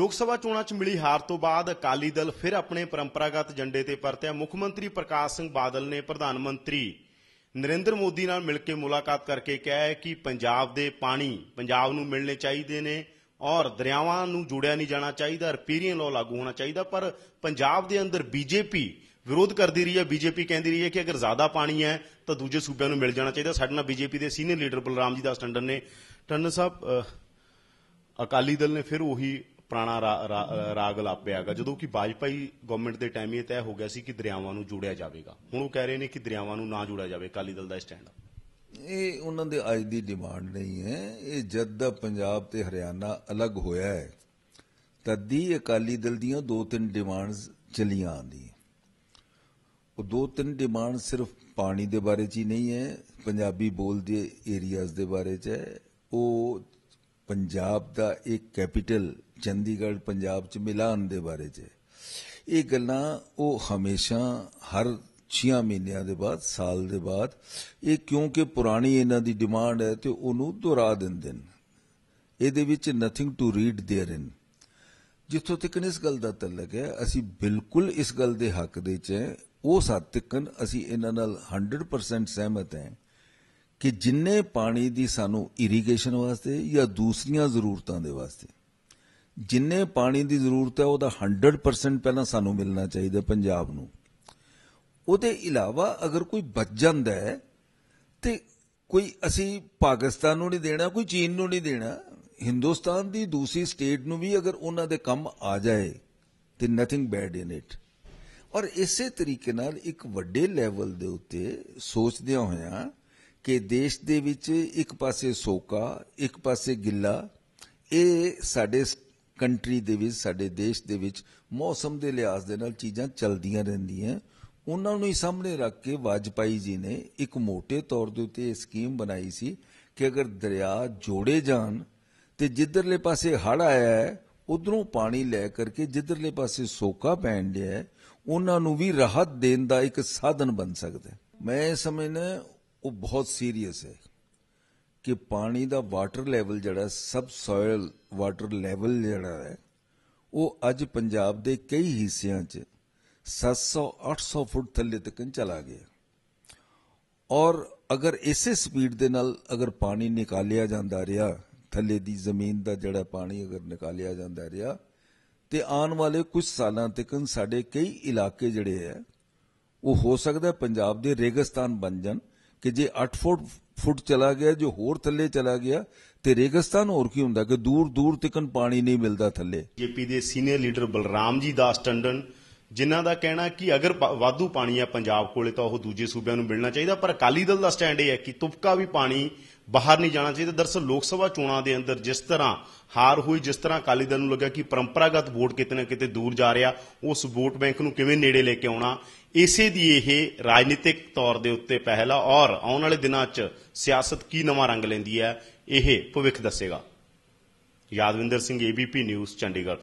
ਲੋਕ ਸਭਾ ਚੋਣਾਂ 'ਚ ਮਿਲੀ ਹਾਰ ਤੋਂ ਬਾਅਦ ਅਕਾਲੀ ਦਲ ਫਿਰ ਆਪਣੇ ਪਰੰਪਰਾਗਤ ਏਜੰਡੇ ਤੇ ਪਰਤਿਆ। ਮੁੱਖ ਮੰਤਰੀ ਪ੍ਰਕਾਸ਼ ਸਿੰਘ ਬਾਦਲ ਨੇ ਪ੍ਰਧਾਨ ਮੰਤਰੀ ਨਰਿੰਦਰ ਮੋਦੀ ਨਾਲ ਮਿਲ ਕੇ ਮੁਲਾਕਾਤ ਕਰਕੇ ਕਿਹਾ ਹੈ ਕਿ ਪੰਜਾਬ ਦੇ ਪਾਣੀ ਪੰਜਾਬ ਨੂੰ ਮਿਲਣੇ ਚਾਹੀਦੇ ਨੇ ਔਰ ਦਰਿਆਵਾਂ ਨੂੰ ਜੋੜਿਆ ਨਹੀਂ ਜਾਣਾ ਚਾਹੀਦਾ ਰਿਪੇਰੀਅਨ ਲਾਅ ਲਾਗੂ ਹੋਣਾ ਚਾਹੀਦਾ, ਪਰ ਪੰਜਾਬ ਦੇ ਅੰਦਰ ਬੀਜੇਪੀ ਵਿਰੋਧ ਕਰਦੀ ਰਹੀ ਹੈ। ਬੀਜੇਪੀ ਕਹਿੰਦੀ ਰਹੀ ਹੈ ਕਿ ਅਗਰ ਜ਼ਿਆਦਾ ਪਾਣੀ ਹੈ ਤਾਂ ਦੂਜੇ ਸੂਬਿਆਂ ਨੂੰ ਮਿਲ ਜਾਣਾ ਚਾਹੀਦਾ। ਸਾਡੇ ਨਾਲ ਬੀਜੇਪੀ ਦੇ ਸੀਨੀਅਰ ਲੀਡਰ ਬਲਰਾਮ ਜੀ ਦਾਸ ਟੰਡਨ ਨੇ। ਟੰਡਨ ਸਾਹਿਬ ਅਕਾਲੀ ਦਲ ਨੇ ਫਿਰ ਉਹੀ ਪੁਰਾਣਾ ਰਾ- ਰਾ- ਰਾਗ ਜਦੋਂ ਕਿ ਵਾਜਪਾਈ ਗਵਰਨਮੈਂਟ ਦੇ ਟਾਈਮ ਇਹ ਤੈਅ ਹੋ ਗਿਆ ਸੀ ਕਿ ਦਰਿਆਵਾਂ ਨੂੰ ਜੋੜਿਆ ਜਾਵੇਗਾ। ਹੁਣ ਉਹ ਕਹਿ ਰਹੇ ਨੇ ਕਿ ਦਰਿਆਵਾਂ ਨੂੰ ਨਾ ਜੋੜਿਆ ਜਾਵੇ। ਅਕਾਲੀ ਦਲ ਦਾ ਸਟੈਂਡ ਇਹ ਉਹਨਾਂ ਦੇ ਅੱਜ ਦੀ ਡਿਮਾਂਡ ਨਹੀਂ ਹੈ। ਇਹ ਜਦ ਦਾ ਪੰਜਾਬ ਤੇ ਹਰਿਆਣਾ ਅਲੱਗ ਹੋਇਆ ਹੈ, ਤਦ ਅਕਾਲੀ ਦਲ ਦੀਆਂ ਦੋ ਤਿੰਨ ਡਿਮਾਂਡਸ ਚਲੀਆਂ ਆਂਦੀਆਂ ਉਹ ਦੋ ਤਿੰਨ ਡਿਮਾਂਡ ਸਿਰਫ ਪਾਣੀ ਦੇ ਬਾਰੇ ਚ ਹੀ ਨਹੀਂ ਹੈ, ਪੰਜਾਬੀ ਬੋਲਦੇ ਏਰੀਆਜ਼ ਦੇ ਬਾਰੇ ਚ ਹੈ। ਉਹ ਪੰਜਾਬ ਦਾ ਇੱਕ ਕੈਪੀਟਲ ਚੰਡੀਗੜ੍ਹ ਪੰਜਾਬ ਚ ਮਿਲਾਨ ਦੇ ਬਾਰੇ ਚ ਹੈ ਇਹ ਗੱਲਾਂ ਉਹ ਹਮੇਸ਼ਾ ਹਰ 6 ਮਹੀਨਿਆਂ ਦੇ ਬਾਅਦ ਸਾਲ ਦੇ ਬਾਅਦ ਇਹ ਕਿਉਂਕਿ ਪੁਰਾਣੀ ਇਹਨਾਂ ਦੀ ਡਿਮਾਂਡ ਹੈ ਤੇ ਉਹਨੂੰ ਦੁਹਰਾ ਦਿੰਦੇ ਨੇ ਇਹਦੇ ਵਿੱਚ nothing to read there in ਜਿੱਥੋਂ ਤੱਕ ਇਸ ਗੱਲ ਦਾ ਤਲਕ ਹੈ ਅਸੀਂ ਬਿਲਕੁਲ ਇਸ ਗੱਲ ਦੇ ਹੱਕ ਦੇ ਚ ਹੈ ਉਸ ਹੱਦ ਤੱਕ ਅਸੀਂ ਇਹਨਾਂ ਨਾਲ 100% ਸਹਿਮਤ ਹਾਂ ਕਿ ਜਿੰਨੇ ਪਾਣੀ ਦੀ ਸਾਨੂੰ ਇਰੀਗੇਸ਼ਨ ਵਾਸਤੇ ਜਾਂ ਦੂਸਰੀਆਂ ਜ਼ਰੂਰਤਾਂ ਦੇ ਵਾਸਤੇ, ਜਿੰਨੇ ਪਾਣੀ ਦੀ ਜ਼ਰੂਰਤ ਹੈ ਉਹਦਾ 100% ਪਹਿਲਾਂ ਸਾਨੂੰ ਮਿਲਣਾ ਚਾਹੀਦਾ ਪੰਜਾਬ ਨੂੰ। ਉਹਦੇ ਇਲਾਵਾ ਅਗਰ ਕੋਈ ਬਚ ਜਾਂਦਾ ਹੈ ਤੇ ਕੋਈ ਅਸੀਂ ਪਾਕਿਸਤਾਨ ਨੂੰ ਨਹੀਂ ਦੇਣਾ, ਕੋਈ ਚੀਨ ਨੂੰ ਨਹੀਂ ਦੇਣਾ, ਹਿੰਦੁਸਤਾਨ ਦੀ ਦੂਸਰੀ ਸਟੇਟ ਨੂੰ ਵੀ ਅਗਰ ਉਹਨਾਂ ਦੇ ਕੰਮ ਆ ਜਾਏ ਤੇ ਨਥਿੰਗ ਬੈਡ ਇਨ ਇਟ ਔਰ ਇਸੇ ਤਰੀਕੇ ਨਾਲ ਇੱਕ ਵੱਡੇ ਲੈਵਲ ਦੇ ਉੱਤੇ ਸੋਚਦਿਆਂ ਹੋਇਆਂ ਕਿ ਦੇਸ਼ ਦੇ ਵਿੱਚ ਇੱਕ ਪਾਸੇ ਸੋਕਾ, ਇੱਕ ਪਾਸੇ ਗਿੱਲਾ, ਇਹ ਸਾਡੇ ਕੰਟਰੀ ਦੇ ਵਿੱਚ, ਸਾਡੇ ਦੇਸ਼ ਦੇ ਵਿੱਚ ਮੌਸਮ ਦੇ ਲਿਹਾਜ਼ ਦੇ ਨਾਲ ਚੀਜ਼ਾਂ ਚੱਲਦੀਆਂ ਰਹਿੰਦੀਆਂ ਉਹਨਾਂ ਨੂੰ ਹੀ ਸਾਹਮਣੇ ਰੱਖ ਕੇ ਵਾਜਪਾਈ ਜੀ ਨੇ ਇੱਕ ਮੋٹے ਤੌਰ ਦੇ ਉੱਤੇ ਇਹ ਸਕੀਮ ਬਣਾਈ ਸੀ ਕਿ ਅਗਰ ਦਰਿਆ ਜੋੜੇ ਜਾਣ ਤੇ ਜਿੱਧਰਲੇ ਪਾਸੇ ਹੜ ਆਇਆ ਹੈ, ਉਧਰੋਂ ਪਾਣੀ ਲੈ ਕਰਕੇ ਜਿੱਧਰਲੇ ਪਾਸੇ ਸੋਕਾ ਪੈਣ ਡਿਆ ਉਹਨਾਂ ਨੂੰ ਵੀ ਰਾਹਤ ਦੇਣ ਦਾ ਇੱਕ ਸਾਧਨ ਬਣ ਸਕਦਾ ਹੈ। ਮੈਂ ਸਮਝਣਾ ਉਹ ਬਹੁਤ ਸੀਰੀਅਸ ਹੈ ਕਿ ਪਾਣੀ ਦਾ ਵਾਟਰ ਲੈਵਲ ਜਿਹੜਾ ਸਬ ਸੋਇਲ ਵਾਟਰ ਲੈਵਲ ਜਿਹੜਾ ਹੈ, ਉਹ ਅੱਜ ਪੰਜਾਬ ਦੇ ਕਈ ਹਿੱਸਿਆਂ 'ਚ 700 800 ਫੁੱਟ ਥੱਲੇ ਤੱਕ ਚਲਾ ਗਿਆ। ਔਰ ਅਗਰ ਇਸੇ ਸਪੀਡ ਦੇ ਨਾਲ ਅਗਰ ਪਾਣੀ ਨਿਕਾਲਿਆ ਜਾਂਦਾ ਰਿਹਾ, ਥੱਲੇ ਦੀ ਜ਼ਮੀਨ ਦਾ ਜਿਹੜਾ ਪਾਣੀ ਅਗਰ ਨਿਕਾਲਿਆ ਜਾਂਦਾ ਰਿਹਾ, ਤੇ ਆਉਣ ਵਾਲੇ ਕੁਝ ਸਾਲਾਂ ਤੱਕ ਸਾਡੇ ਕਈ ਇਲਾਕੇ ਜਿਹੜੇ ਹੈ, ਉਹ ਹੋ ਸਕਦਾ ਪੰਜਾਬ ਦੇ ਰੇਗਿਸਤਾਨ ਬਣ ਜਾਣ। ਕਿ ਜੇ 8 ਫੁੱਟ ਫੁੱਟ ਚਲਾ ਗਿਆ, ਜੋ ਹੋਰ ਥੱਲੇ ਚਲਾ ਗਿਆ, ਤੇ ਰੇਗਿਸਤਾਨ ਹੋਰ ਕੀ ਹੁੰਦਾ? ਕਿ ਦੂਰ ਦੂਰ ਤੱਕ ਪਾਣੀ ਨਹੀਂ ਮਿਲਦਾ ਥੱਲੇ। ਬੀਜੇਪੀ ਦੇ ਸੀਨੀਅਰ ਲੀਡਰ ਬਲਰਾਮ ਜੀ ਦਾਸ ਟੰਡਨ, ਜਿਨ੍ਹਾਂ ਦਾ ਕਹਿਣਾ ਕਿ ਅਗਰ ਵਾਧੂ ਪਾਣੀ ਹੈ ਪੰਜਾਬ ਕੋਲੇ, ਤਾਂ ਉਹ ਦੂਜੇ ਸੂਬਿਆਂ ਨੂੰ ਮਿਲਣਾ ਚਾਹੀਦਾ। ਪਰ ਅਕਾਲੀ ਦਲ ਦਾ ਸਟੈਂਡ ਇਹ ਹੈ ਕਿ ਤੁਪਕਾ ਵੀ ਪਾਣੀ ਬਾਹਰ ਨਹੀਂ ਜਾਣਾ ਚਾਹੀਦਾ। ਦਰਸਲ ਲੋਕ ਸਭਾ ਚੋਣਾਂ ਦੇ ਅੰਦਰ ਜਿਸ ਤਰ੍ਹਾਂ ਹਾਰ ਹੋਈ, ਜਿਸ ਤਰ੍ਹਾਂ ਅਕਾਲੀ ਦਲ ਨੂੰ ਲੱਗਿਆ ਕਿ ਪਰੰਪਰਾਗਤ ਵੋਟ ਕਿਤੇ ਨਾ ਕਿਤੇ ਦੂਰ ਜਾ ਰਿਹਾ, ਉਸ ਵੋਟ ਬੈਂਕ ਨੂੰ ਕਿਵੇਂ ਨੇੜੇ ਲੈ ਕੇ ਆਉਣਾ, ਇਸੇ ਦੀ ਇਹ ਰਾਜਨੀਤਿਕ ਤੌਰ ਦੇ ਉੱਤੇ ਪਹਿਲਾ ਔਰ ਆਉਣ ਵਾਲੇ ਦਿਨਾਂ 'ਚ ਸਿਆਸਤ ਕੀ ਨਵਾਂ ਰੰਗ ਲੈਂਦੀ ਹੈ, ਇਹ ਭਵਿੱਖ ਦੱਸੇਗਾ। Yadvinder Singh ABP news Chandigarh.